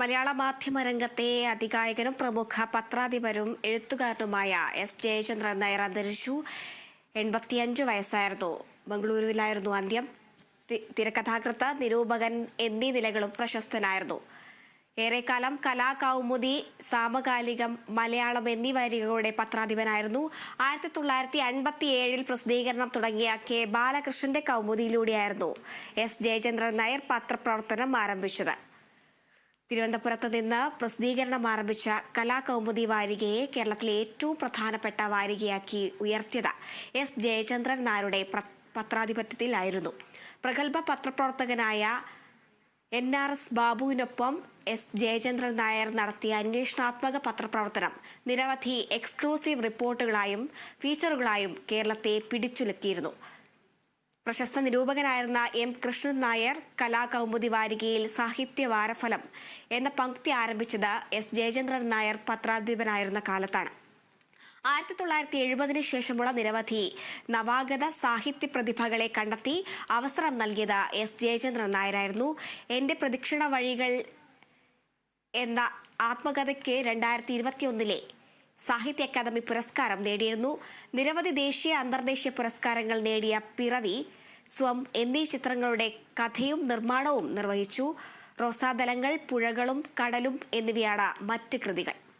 മലയാള മാധ്യമ രംഗത്തെ അധികായകനും പ്രമുഖ പത്രാധിപരും എഴുത്തുകാരനുമായ എസ് ജയചന്ദ്രൻ നായർ അന്തരിച്ചു. എൺപത്തിയഞ്ച് വയസ്സായിരുന്നു. ബംഗളൂരുവിലായിരുന്നു അന്ത്യം. തിരക്കഥാകൃത്ത് നിരൂപകൻ എന്നീ നിലകളും പ്രശസ്തനായിരുന്നു. ഏറെക്കാലം കലാകൗമുദി സാമകാലികം മലയാളം എന്നീ വരികളുടെ പത്രാധിപനായിരുന്നു. ആയിരത്തി തൊള്ളായിരത്തി അൻപത്തി ഏഴിൽ പ്രസിദ്ധീകരണം തുടങ്ങിയ കെ. ബാലകൃഷ്ണന്റെ കൗമുദിയിലൂടെയായിരുന്നു എസ് ജയചന്ദ്രൻ നായർ പത്രപ്രവർത്തനം ആരംഭിച്ചത്. തിരുവനന്തപുരത്ത് നിന്ന് പ്രസിദ്ധീകരണം ആരംഭിച്ച കലാകൗമുദി വാരികയെ കേരളത്തിലെ ഏറ്റവും പ്രധാനപ്പെട്ട വാരികയാക്കി ഉയർത്തിയത് എസ് ജയചന്ദ്രൻ നായരുടെ പത്രാധിപത്യത്തിലായിരുന്നു. പ്രഗത്ഭ പത്രപ്രവർത്തകനായ എൻ ആർ എസ് ബാബുവിനൊപ്പം എസ് ജയചന്ദ്രൻ നായർ നടത്തിയ അന്വേഷണാത്മക പത്രപ്രവർത്തനം നിരവധി എക്സ്ക്ലൂസീവ് റിപ്പോർട്ടുകളായും ഫീച്ചറുകളായും കേരളത്തെ പിടിച്ചുലക്കിയിരുന്നു. പ്രശസ്ത നിരൂപകനായിരുന്ന എം കൃഷ്ണൻ നായർ കലാകൗമുദി വാരികയിൽ സാഹിത്യ വാരഫലം എന്ന പങ്ക്തി ആരംഭിച്ചത് എസ് ജയചന്ദ്രൻ നായർ പത്രാധിപനായിരുന്ന കാലത്താണ്. ആയിരത്തി തൊള്ളായിരത്തി എഴുപതിന് ശേഷമുള്ള നിരവധി നവാഗത സാഹിത്യ പ്രതിഭകളെ കണ്ടെത്തി അവസരം നൽകിയത് എസ് ജയചന്ദ്രൻ നായരായിരുന്നു. എന്റെ പ്രദക്ഷിണ വഴികൾ എന്ന ആത്മകഥയ്ക്ക് രണ്ടായിരത്തി ഇരുപത്തിയൊന്നിലെ സാഹിത്യ അക്കാദമി പുരസ്കാരം നേടിയിരുന്നു. നിരവധി ദേശീയ അന്തർദേശീയ പുരസ്കാരങ്ങൾ നേടിയ പിറവി സ്വം എന്നീ ചിത്രങ്ങളുടെ കഥയും നിർമ്മാണവും നിർവഹിച്ചു. റോസാദലങ്ങൾ പുഴകളും കടലും എന്നിവയാണ് മറ്റ് കൃതികൾ.